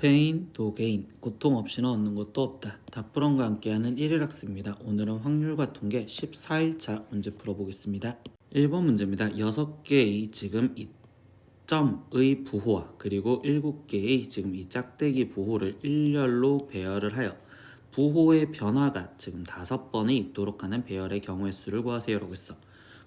페인, 도게인, 고통 없이는 얻는 것도 없다. 다프런과 함께하는 1일 학습입니다. 오늘은 확률과 통계 14일차 문제 풀어보겠습니다. 1번 문제입니다. 6개의 지금 이 점의 부호와 그리고 7개의 지금 이 짝대기 부호를 일렬로 배열을 하여 부호의 변화가 지금 다섯 번이 있도록 하는 배열의 경우의 수를 구하세요라고 했어.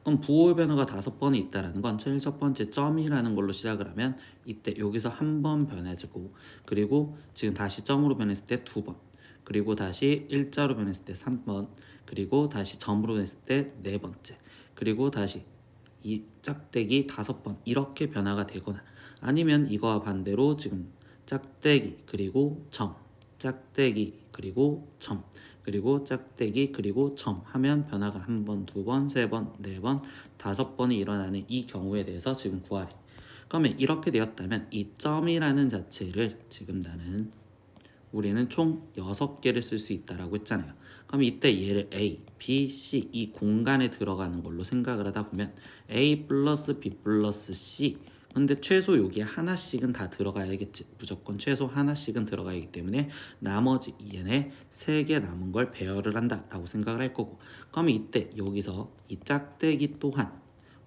그럼 부호의 변화가 다섯 번이 있다라는 건 제일 첫 번째 점이라는 걸로 시작을 하면 이때 여기서 한 번 변해지고 그리고 지금 다시 점으로 변했을 때 두 번 그리고 다시 일자로 변했을 때 3번 그리고 다시 점으로 변했을 때 네 번째 그리고 다시 이 짝대기 다섯 번 이렇게 변화가 되거나 아니면 이거와 반대로 지금 짝대기 그리고 점 짝대기 그리고 점 그리고 짝대기 그리고 점 하면 변화가 한 번, 두 번, 세 번, 네 번, 다섯 번이 일어나는 이 경우에 대해서 지금 구하래. 그러면 이렇게 되었다면 이 점이라는 자체를 지금 나는 우리는 총 6개를 쓸 수 있다라고 했잖아요. 그럼 이때 얘를 A, B, C 이 공간에 들어가는 걸로 생각을 하다 보면 A 플러스 B 플러스 C 근데 최소 여기에 하나씩은 다 들어가야겠지. 무조건 최소 하나씩은 들어가야기 때문에 나머지 얘네 세 개 남은 걸 배열을 한다라고 생각을 할 거고. 그러면 이때 여기서 이 짝대기 또한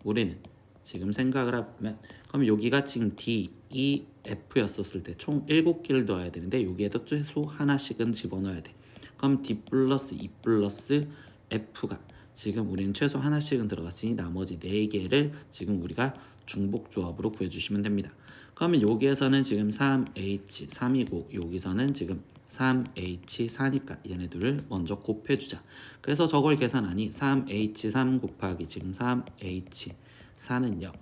우리는 지금 생각을 하면 그럼 여기가 지금 D, E, F였었을 때 총 7개를 넣어야 되는데 여기에도 최소 하나씩은 집어넣어야 돼. 그럼 D 플러스 E 플러스 F가 지금 우리는 최소 하나씩은 들어갔으니 나머지 4개를 지금 우리가 중복 조합으로 구해주시면 됩니다. 그러면 여기에서는 지금 3H 3이고 여기서는 지금 3H 4니까 얘네들을 먼저 곱해주자. 그래서 저걸 계산하니 3H 3 곱하기 지금 3H 4는요.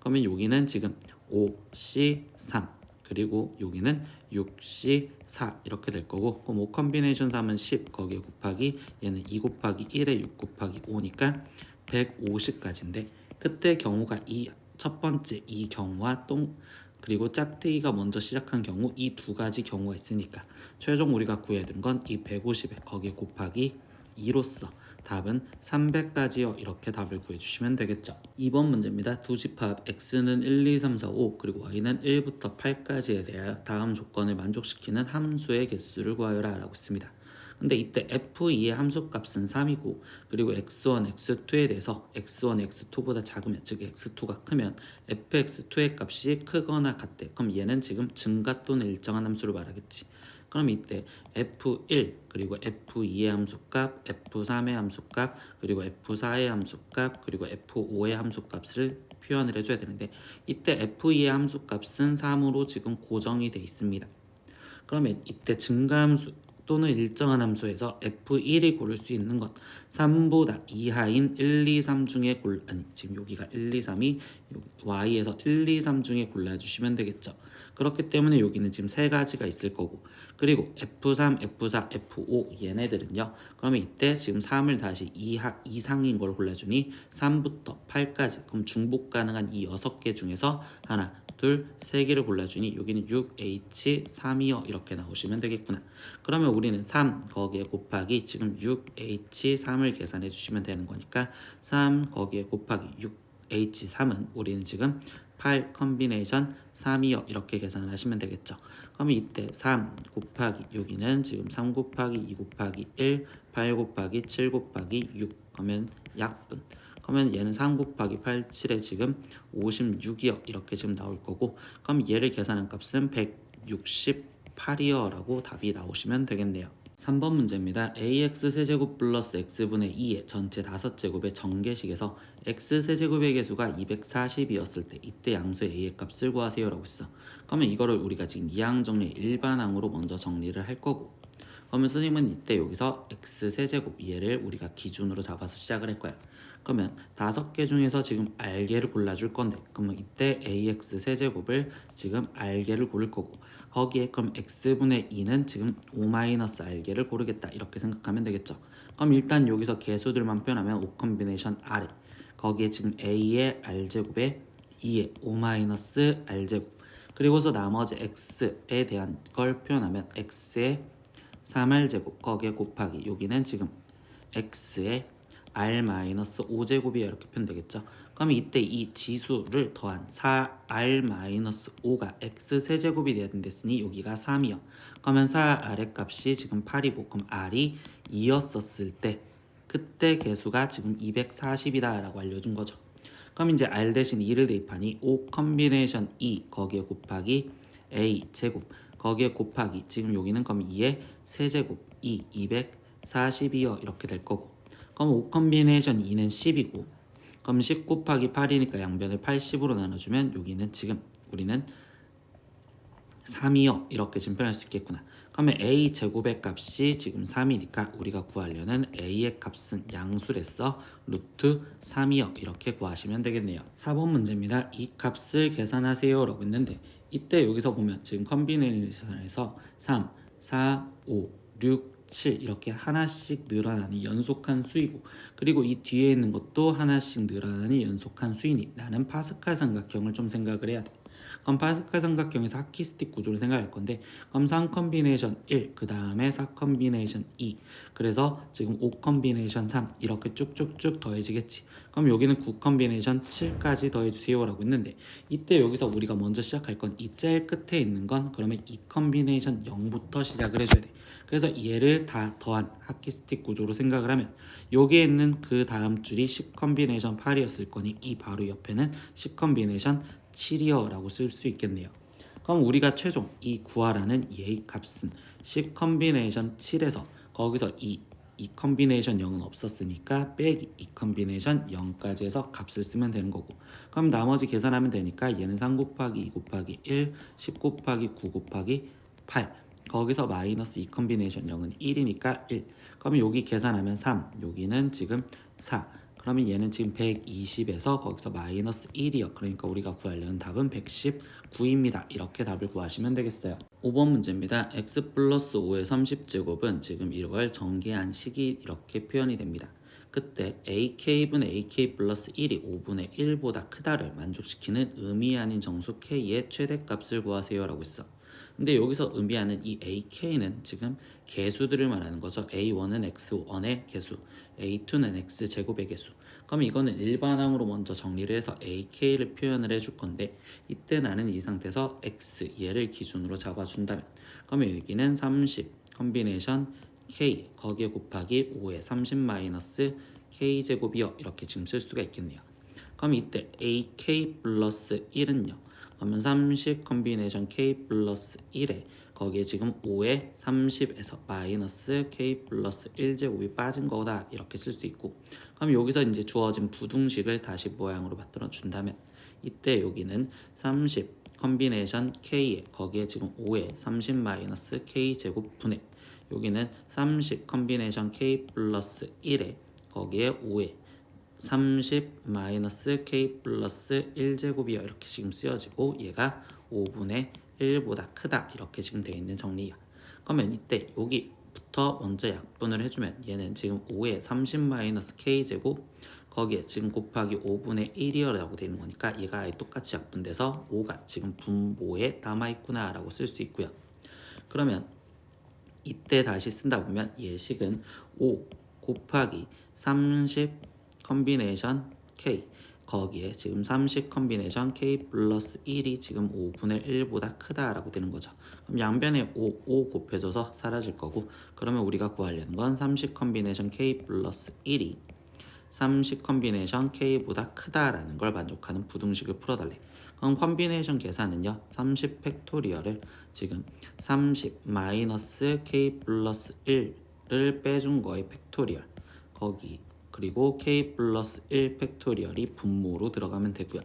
그러면 여기는 지금 5C3 그리고 여기는 6C4 이렇게 될 거고 그럼 5 컨비네이션 3은 10 거기에 곱하기 얘는 2 곱하기 1에 6 곱하기 5니까 150까지인데 그때 경우가 이 첫 번째 이 경우와 똥 그리고 짝대기가 먼저 시작한 경우 이 두 가지 경우가 있으니까 최종 우리가 구해야 되는 건이 150에 거기에 곱하기 2로서 답은 300까지요. 이렇게 답을 구해주시면 되겠죠. 2번 문제입니다. 두 집합 x는 1, 2, 3, 4, 5 그리고 y는 1부터 8까지에 대하여 다음 조건을 만족시키는 함수의 개수를 구하여라 라고 했습니다. 근데 이때 f2의 함수값은 3이고 그리고 x1, x2에 대해서 x1, x2보다 작으면 즉 x2가 크면 fx2의 값이 크거나 같대. 그럼 얘는 지금 증가 또는 일정한 함수를 말하겠지. 그럼 이때 f1 그리고 f2의 함수값, f3의 함수값, 그리고 f4의 함수값, 그리고 f5의 함수값을 표현을 해줘야 되는데 이때 f2의 함수값은 3으로 지금 고정이 돼 있습니다. 그러면 이때 증가함수 또는 일정한 함수에서 f1이 고를 수 있는 건 3보다 이하인 1, 2, 3 중에 골 아니 지금 여기가 1, 2, 3이 y에서 1, 2, 3 중에 골라주시면 되겠죠. 그렇기 때문에 여기는 지금 세 가지가 있을 거고 그리고 F3, F4, F5 얘네들은요. 그러면 이때 지금 3을 다시 이하 이상인 걸 골라주니 3부터 8까지 그럼 중복 가능한 이 6개 중에서 하나, 둘, 세 개를 골라주니 여기는 6H, 3이요 이렇게 나오시면 되겠구나. 그러면 우리는 3 거기에 곱하기 지금 6H, 3을 계산해 주시면 되는 거니까 3 거기에 곱하기 6H3은 우리는 지금 8 컨비네이션 3이요 이렇게 계산을 하시면 되겠죠. 그러면 이때 3 곱하기 여기는 지금 3 곱하기 2 곱하기 1, 8 곱하기 7 곱하기 6 그러면 약분. 그러면 얘는 3 곱하기 8, 7에 지금 56이요 이렇게 지금 나올 거고 그럼 얘를 계산한 값은 168이요 라고 답이 나오시면 되겠네요. 3번 문제입니다. ax 세제곱 플러스 x분의 2의 전체 5제곱의 정계식에서 x 세제곱의 개수가 240이었을 때 이때 양수 a의 값을 구하세요 라고 했어. 그러면 이거를 우리가 지금 이항 정리 일반항으로 먼저 정리를 할 거고 그러면 선생님은 이때 여기서 x 세제곱 얘를 우리가 기준으로 잡아서 시작을 할 거야. 그러면 다섯 개 중에서 지금 알개를 골라줄 건데 그러면 이때 ax 세제곱을 지금 알개를 고를 거고 거기에 그럼 x분의 2는 지금 5마이너스 알개를 고르겠다 이렇게 생각하면 되겠죠? 그럼 일단 여기서 개수들만 표현하면 5 컨비네이션 아래 거기에 지금 a의 r제곱에 2의 5마이너스 r제곱 그리고서 나머지 x에 대한 걸 표현하면 x의 3r제곱 거기에 곱하기 여기는 지금 x의 r 마이너스 5제곱이 이렇게 표현되겠죠. 그러면 이때 이 지수를 더한 4r-5가 x 세제곱이 됐으니 여기가 3이요. 그러면 4r의 값이 지금 8이고 그럼 r이 2였었을 때 그때 개수가 지금 240이다 라고 알려준 거죠. 그럼 이제 r 대신 2를 대입하니 5 컨비네이션 2 거기에 곱하기 a 제곱 거기에 곱하기 지금 여기는 그럼 2의 세제곱 2 242여 이렇게 될 거고 그럼 5 컨비네이션 2는 10이고 그럼 10 곱하기 8이니까 양변을 80으로 나눠주면 여기는 지금 우리는 3이요. 이렇게 표현할 수 있겠구나. 그러면 a 제곱의 값이 지금 3이니까 우리가 구하려는 a의 값은 양수랬어 루트 3이요. 이렇게 구하시면 되겠네요. 4번 문제입니다. 이 값을 계산하세요. 라고 했는데 이때 여기서 보면 지금 컨비네이션에서 3, 4, 5, 6, 7 이렇게 하나씩 늘어나는 연속한 수이고 그리고 이 뒤에 있는 것도 하나씩 늘어나는 연속한 수이니. 나는 파스칼 삼각형을 좀 생각을 해야 돼 그럼 파스칼 삼각형에서 하키스틱 구조를 생각할 건데 그럼 3 컨비네이션 1, 그 다음에 4 컨비네이션 2 그래서 지금 5 컨비네이션 3 이렇게 쭉쭉쭉 더해지겠지. 그럼 여기는 9 컨비네이션 7까지 더해주세요 라고 했는데 이때 여기서 우리가 먼저 시작할 건 이 제일 끝에 있는 건 그러면 2 컨비네이션 0부터 시작을 해줘야 돼. 그래서 얘를 다 더한 하키스틱 구조로 생각을 하면 여기에 있는 그 다음 줄이 10 컨비네이션 8이었을 거니 이 바로 옆에는 10 컨비네이션 7이어라고 쓸 수 있겠네요. 그럼 우리가 최종 이 구하라는 얘의 값은 10 컨비네이션 7에서 거기서 이, 이 컨비네이션 0은 없었으니까 빼기 이 컨비네이션 0까지 해서 값을 쓰면 되는 거고. 그럼 나머지 계산하면 되니까 얘는 3 곱하기 2 곱하기 1, 10 곱하기 9 곱하기 8 거기서 마이너스 이 컨비네이션 0은 1이니까 1 그러면 여기 계산하면 3 여기는 지금 4 그러면 얘는 지금 120에서 거기서 마이너스 1이요. 그러니까 우리가 구하려는 답은 119입니다. 이렇게 답을 구하시면 되겠어요. 5번 문제입니다. x 플러스 5의 30제곱은 지금 이걸 전개한 식이 이렇게 표현이 됩니다. 그때 ak분의 ak 플러스 1이 5분의 1보다 크다를 만족시키는 의미 아닌 정수 k의 최대값을 구하세요 라고 했어. 근데 여기서 의미하는 이 ak는 지금 개수들을 말하는 거죠. a1은 x1의 개수, a2는 x 제곱의 개수. 그럼 이거는 일반항으로 먼저 정리를 해서 ak를 표현을 해줄 건데 이때 나는 이 상태에서 x 얘를 기준으로 잡아준다면 그러면 여기는 30 컨비네이션 k 거기에 곱하기 5에 30 마이너스 k 제곱이요 이렇게 지금 쓸 수가 있겠네요. 그럼 이때 ak 플러스 1은요. 그러면 30 컨비네이션 k 플러스 1에 거기에 지금 5에 30에서 마이너스 k 플러스 1제곱이 빠진 거다. 이렇게 쓸 수 있고. 그럼 여기서 이제 주어진 부등식을 다시 모양으로 만들어 준다면 이때 여기는 30 컨비네이션 k에 거기에 지금 5에 30 마이너스 k 제곱 분의 여기는 30 컨비네이션 k 플러스 1에 거기에 5에 30 마이너스 k 플러스 1제곱이요. 이렇게 지금 쓰여지고 얘가 5분의 1보다 크다. 이렇게 지금 되어 있는 정리야 그러면 이때 여기부터 먼저 약분을 해주면 얘는 지금 5에 30 마이너스 k 제곱 거기에 지금 곱하기 5분의 1이라고 되는 거니까 얘가 똑같이 약분돼서 5가 지금 분모에 남아있구나 라고 쓸 수 있고요. 그러면 이때 다시 쓴다 보면 예식은 5 곱하기 30 컨비네이션 k 거기에 지금 30 컨비네이션 k 플러스 1이 지금 5분의 1보다 크다라고 되는 거죠. 그럼 양변에 5, 5 곱해져서 사라질 거고 그러면 우리가 구하려는 건 30 컨비네이션 k 플러스 1이 30 컨비네이션 k보다 크다라는 걸 만족하는 부등식을 풀어달래. 그럼 컨비네이션 계산은요. 30 팩토리얼을 지금 30 마이너스 k 플러스 1을 빼준 거의 팩토리얼 거기 그리고 k 플러스 1 팩토리얼이 분모로 들어가면 되고요.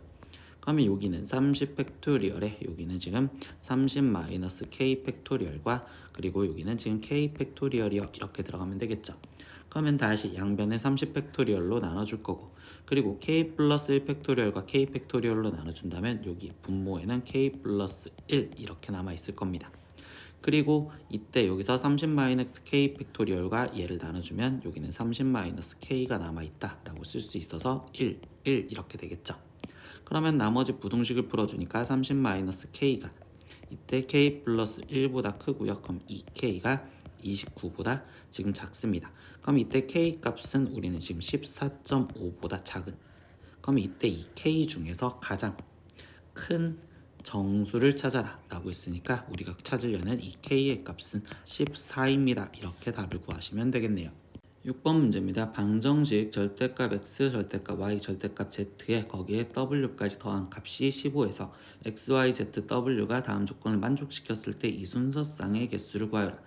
그러면 여기는 30 팩토리얼에 여기는 지금 30 마이너스 k 팩토리얼과 그리고 여기는 지금 k 팩토리얼이요 이렇게 들어가면 되겠죠. 그러면 다시 양변에 30 팩토리얼로 나눠줄 거고 그리고 k 플러스 1 팩토리얼과 k 팩토리얼로 나눠준다면 여기 분모에는 k 플러스 1 이렇게 남아 있을 겁니다. 그리고 이때 여기서 30 마이너스 k 팩토리얼과 얘를 나눠주면 여기는 30 마이너스 k가 남아있다 라고 쓸 수 있어서 1, 1 이렇게 되겠죠. 그러면 나머지 부등식을 풀어주니까 30 마이너스 k가 이때 k 플러스 1보다 크고요. 그럼 2k가 29보다 지금 작습니다. 그럼 이때 k 값은 우리는 지금 14.5보다 작은. 그럼 이때 이 k 중에서 가장 큰 정수를 찾아라 라고 했으니까 우리가 찾으려는 이 k의 값은 14입니다. 이렇게 답을 구하시면 되겠네요. 6번 문제입니다. 방정식 절대값 x, 절대값 y, 절대값 z에 거기에 w까지 더한 값이 15에서 x, y, z, w가 다음 조건을 만족시켰을 때 이 순서쌍의 개수를 구하여라.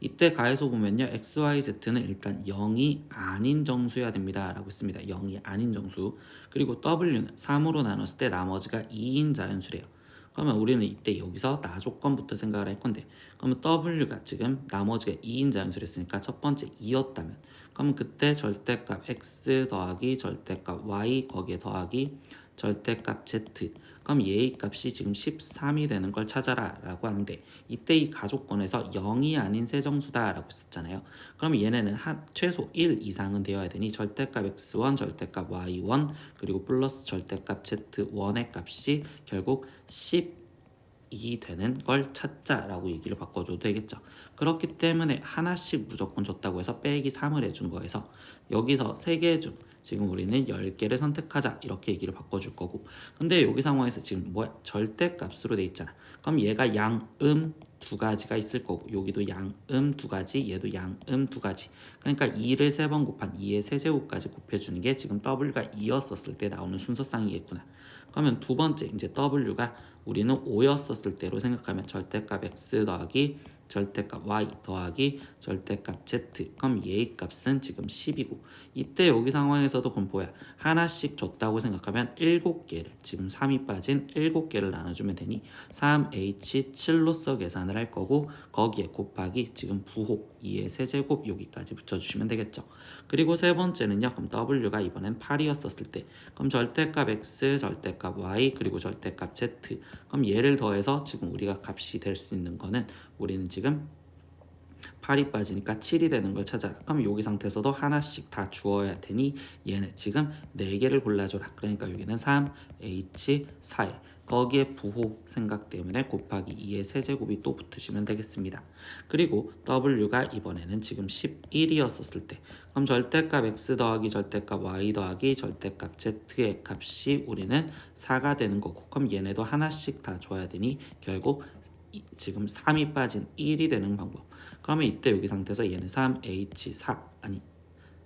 이때 가에서 보면요. x, y, z는 일단 0이 아닌 정수여야 됩니다. 라고 했습니다. 0이 아닌 정수. 그리고 w는 3으로 나눴을 때 나머지가 2인 자연수래요. 그러면 우리는 이때 여기서 나 조건부터 생각을 할 건데 그러면 w가 지금 나머지가 2인 자연수를 했으니까 첫 번째 2였다면 그러면 그때 절대값 x 더하기 절대값 y 거기에 더하기 절대값 z. 그럼 얘의 값이 지금 13이 되는 걸 찾아라 라고 하는데 이때 이 가족권에서 0이 아닌 세정수다 라고 했었잖아요. 그럼 얘네는 한 최소 1 이상은 되어야 되니 절대값 x1 절대값 y1 그리고 플러스 절대값 z1의 값이 결국 10이 되는 걸 찾자라고 얘기를 바꿔줘도 되겠죠. 그렇기 때문에 하나씩 무조건 줬다고 해서 빼기 3을 해준 거에서 여기서 3개 중 지금 우리는 10개를 선택하자 이렇게 얘기를 바꿔줄 거고. 근데 여기 상황에서 지금 뭐야 절대값으로 돼 있잖아. 그럼 얘가 양 음 두 가지가 있을 거고. 여기도 양 음 두 가지 얘도 양 음 두 가지. 그러니까 2를 세번 곱한 2의 세제곱까지 곱해주는 게 지금 w가 2였었을 때 나오는 순서쌍이겠구나. 그러면 두 번째 이제 w가 우리는 5였었을 때로 생각하면 절대값 x 더하기 절대값 y 더하기 절대값 z 그럼 얘의 값은 지금 10이고 이때 여기 상황에서도 그럼 뭐야? 하나씩 줬다고 생각하면 7개를 지금 3이 빠진 7개를 나눠주면 되니 3h7로서 계산을 할 거고 거기에 곱하기 지금 부호 2의 세제곱 여기까지 붙여주시면 되겠죠. 그리고 세 번째는요 그럼 w가 이번엔 8이었었을 때 그럼 절대값 x 절대값 y 그리고 절대값 z 그럼 얘를 더해서 지금 우리가 값이 될 수 있는 거는 우리는 지금 8이 빠지니까 7이 되는 걸 찾아라. 그럼 여기 상태에서도 하나씩 다 주어야 되니 얘는 지금 4개를 골라줘라. 그러니까 여기는 3, H, 4에 거기에 부호 생각 때문에 곱하기 2의 세제곱이 또 붙으시면 되겠습니다. 그리고 W가 이번에는 지금 11이었었을 때 그럼 절대값 X 더하기 절대값 Y 더하기 절대값 Z의 값이 우리는 4가 되는 거고 그럼 얘네도 하나씩 다 줘야 되니 결국 이- 지금 3이 빠진 1이 되는 방법. 그러면 이때 여기 상태에서 얘는 3H4 아니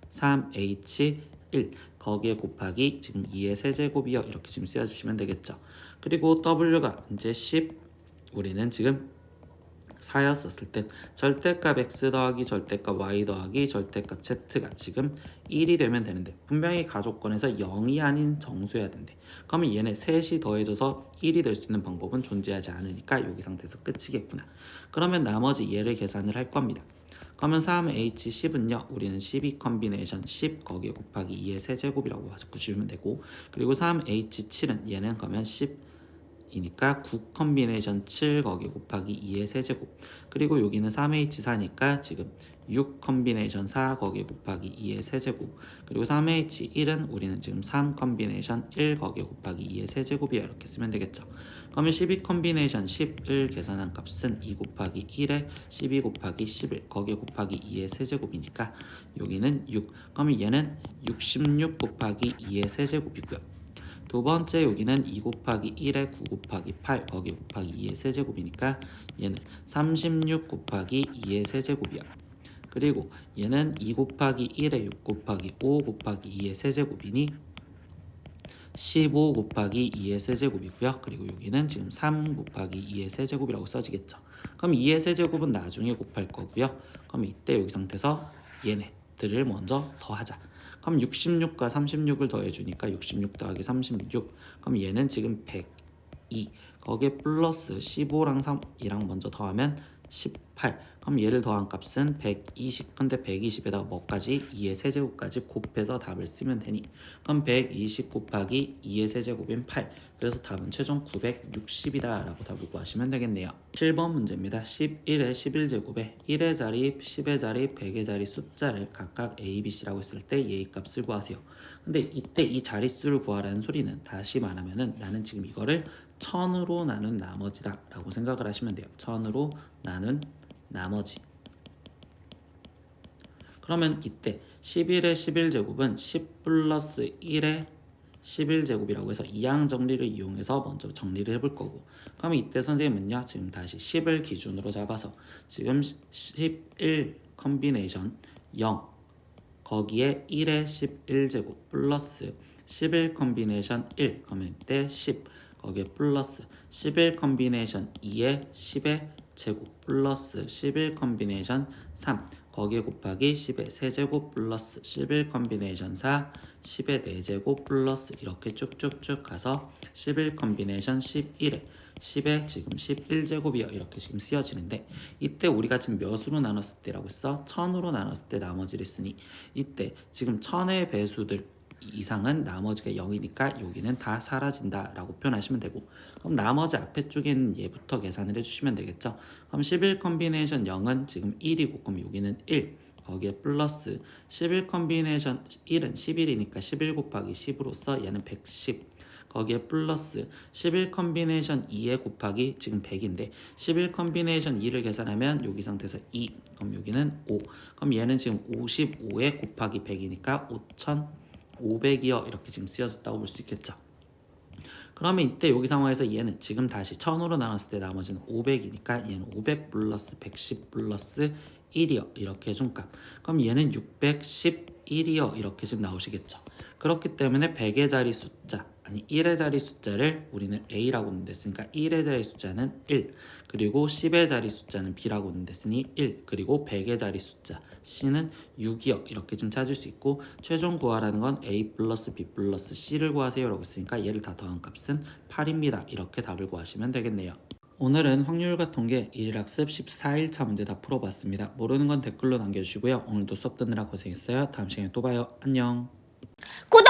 3H1 거기에 곱하기 지금 2의 세제곱이요 이렇게 지금 쓰여주시면 되겠죠. 그리고 W가 이제 10 우리는 지금 4였었을 땐 절대값 x 더하기 절대값 y 더하기 절대값 z가 지금 1이 되면 되는데 분명히 가족권에서 0이 아닌 정수여야 된대. 그러면 얘네 셋이 더해져서 1이 될 수 있는 방법은 존재하지 않으니까 여기 상태에서 끝이겠구나. 그러면 나머지 얘를 계산을 할 겁니다. 그러면 3H10은요 우리는 12 컨비네이션 10 거기에 곱하기 2의 세제곱이라고 보시면 되고 그리고 3H7은 얘는 그러면 10 이니까 9 컨비네이션 7 거기 곱하기 2의 세제곱. 그리고 여기는 3H4니까 지금 6 컨비네이션 4 거기 곱하기 2의 세제곱. 그리고 3H1은 우리는 지금 3 컨비네이션 1 거기 곱하기 2의 세제곱이야 이렇게 쓰면 되겠죠. 그러면 12 컨비네이션 10을 계산한 값은 2 곱하기 1에 12 곱하기 11 거기 곱하기 2의 세제곱이니까 여기는 6 그러면 얘는 66 곱하기 2의 세제곱이고요 두 번째 여기는 2 곱하기 1에 9 곱하기 8 거기 곱하기 2의 세제곱이니까 얘는 36 곱하기 2의 세제곱이야. 그리고 얘는 2 곱하기 1에 6 곱하기 5 곱하기 2의 세제곱이니 15 곱하기 2의 세제곱이고요. 그리고 여기는 지금 3 곱하기 2의 세제곱이라고 써지겠죠. 그럼 2의 세제곱은 나중에 곱할 거고요. 그럼 이때 여기 상태에서 얘네들을 먼저 더하자. 그럼 66과 36을 더해주니까 66 더하기 36 그럼 얘는 지금 102 거기에 플러스 15랑 3이랑 먼저 더하면 18 그럼 얘를 더한 값은 120 근데 120에다가 뭐까지? 2의 세제곱까지 곱해서 답을 쓰면 되니? 그럼 120 곱하기 2의 세제곱인 8 그래서 답은 최종 960이다 라고 답을 구하시면 되겠네요. 7번 문제입니다. 11의 11제곱에 1의 자리, 10의 자리, 100의 자리 숫자를 각각 A, B, C라고 했을 때 얘의 값을 구하세요. 근데 이때 이 자릿수를 구하라는 소리는 다시 말하면은 나는 지금 이거를 천으로 나눈 나머지다 라고 생각을 하시면 돼요. 천으로 나눈 나머지. 그러면 이때 11의 11제곱은 10 플러스 1의 11제곱이라고 해서 이항 정리를 이용해서 먼저 정리를 해볼 거고. 그러면 이때 선생님은요 지금 다시 10을 기준으로 잡아서 지금 11 컨비네이션 0 거기에 1의 11제곱 플러스 11 컨비네이션 1 그러면 이때 10 거기에 플러스 11 컨비네이션 2의 10의 제곱 플러스 11 컨비네이션 3 거기에 곱하기 10의 세제곱 플러스 11 컨비네이션 4 10의 4제곱 플러스 이렇게 쭉쭉쭉 가서 11 컨비네이션 11에 10에 지금 11제곱이요 이렇게 지금 쓰여지는데 이때 우리가 지금 몇으로 나눴을 때라고 했어? 1000으로 나눴을 때 나머지를 쓰니 이때 지금 1000의 배수들 이상은 나머지가 0이니까 여기는 다 사라진다 라고 표현하시면 되고 그럼 나머지 앞에 쪽에 있는 얘부터 계산을 해주시면 되겠죠? 그럼 11 컨비네이션 0은 지금 1이고 그럼 여기는 1 거기에 플러스 11 컨비네이션 1은 11이니까 11 곱하기 10으로써 얘는 110 거기에 플러스 11 컨비네이션 2에 곱하기 지금 100인데 11 컨비네이션 2를 계산하면 여기 상태에서 2 그럼 여기는 5 그럼 얘는 지금 55에 곱하기 100이니까 5500이요. 이렇게 지금 쓰여졌다고 볼 수 있겠죠. 그러면 이때 여기 상황에서 얘는 지금 다시 1000으로 나눴을 때 나머지는 500이니까 얘는 500 플러스 110 플러스 1이요. 이렇게 해준 값. 그럼 얘는 611이요. 이렇게 지금 나오시겠죠. 그렇기 때문에 100의 자리 숫자 아니 1의 자리 숫자를 우리는 A라고 냈으니까 1의 자리 숫자는 1 그리고 10의 자리 숫자는 B라고 냈으니 1 그리고 100의 자리 숫자 C는 6이요 이렇게 좀 찾을 수 있고 최종 구하라는 건 A 플러스 B 플러스 C를 구하세요 라고 했으니까 얘를 다 더한 값은 8입니다 이렇게 답을 구하시면 되겠네요 오늘은 확률과 통계 1학습 14일차 문제 다 풀어봤습니다. 모르는 건 댓글로 남겨주시고요. 오늘도 수업 듣느라 고생했어요. 다음 시간에 또 봐요. 안녕. 구독!